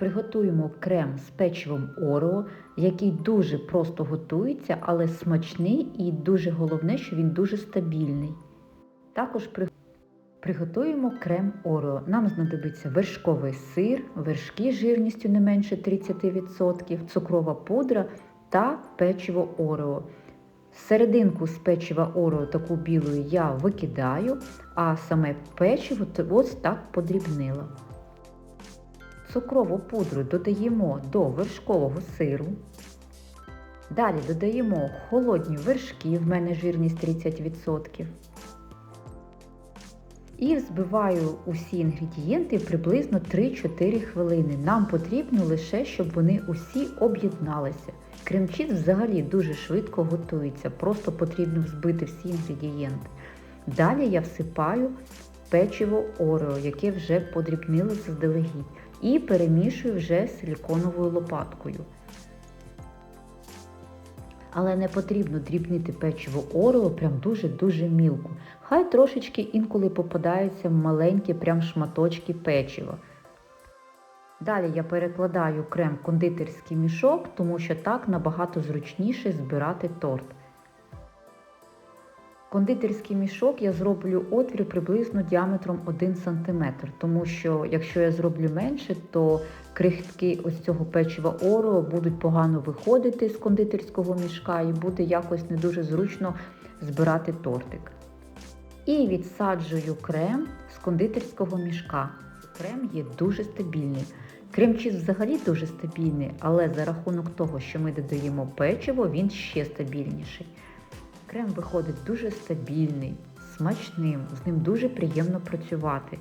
Приготуємо крем з печивом Орео, який дуже просто готується, але смачний і дуже головне, що він дуже стабільний. Також приготуємо крем Орео. Нам знадобиться вершковий сир, вершки жирністю не менше 30%, цукрова пудра та печиво Орео. Серединку з печива Орео таку білу я викидаю, а саме печиво ось так подрібнила. Цукрову пудру додаємо до вершкового сиру. Далі додаємо холодні вершки, в мене жирність 30%. І взбиваю усі інгредієнти приблизно 3-4 хвилини. Нам потрібно лише, щоб вони усі об'єдналися. Крем-чіз взагалі дуже швидко готується, просто потрібно взбити всі інгредієнти. Далі я всипаю печиво Орео, яке вже подрібнили заздалегідь, і перемішую вже силіконовою лопаткою. Але не потрібно дрібнити печиво Орео прям дуже-дуже мілко. Хай трошечки інколи попадаються маленькі прям шматочки печива. Далі я перекладаю крем в кондитерський мішок, тому що так набагато зручніше збирати торт. Кондитерський мішок я зроблю отвір приблизно діаметром 1 см, тому що якщо я зроблю менше, то крихтки ось цього печива Орео будуть погано виходити з кондитерського мішка і буде якось не дуже зручно збирати тортик. І відсаджую крем з кондитерського мішка. Крем є дуже стабільний. Крем-чіз взагалі дуже стабільний, але за рахунок того, що ми додаємо печиво, він ще стабільніший. Крем виходить дуже стабільний, смачним, з ним дуже приємно працювати.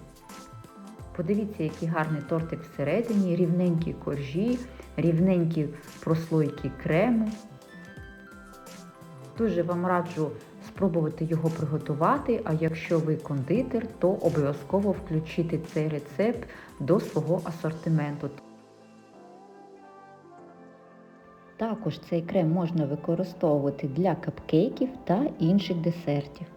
Подивіться, який гарний тортик всередині, рівненькі коржі, рівненькі прослойки крему. Дуже вам раджу спробувати його приготувати, а якщо ви кондитер, то обов'язково включити цей рецепт до свого асортименту. Також цей крем можна використовувати для капкейків та інших десертів.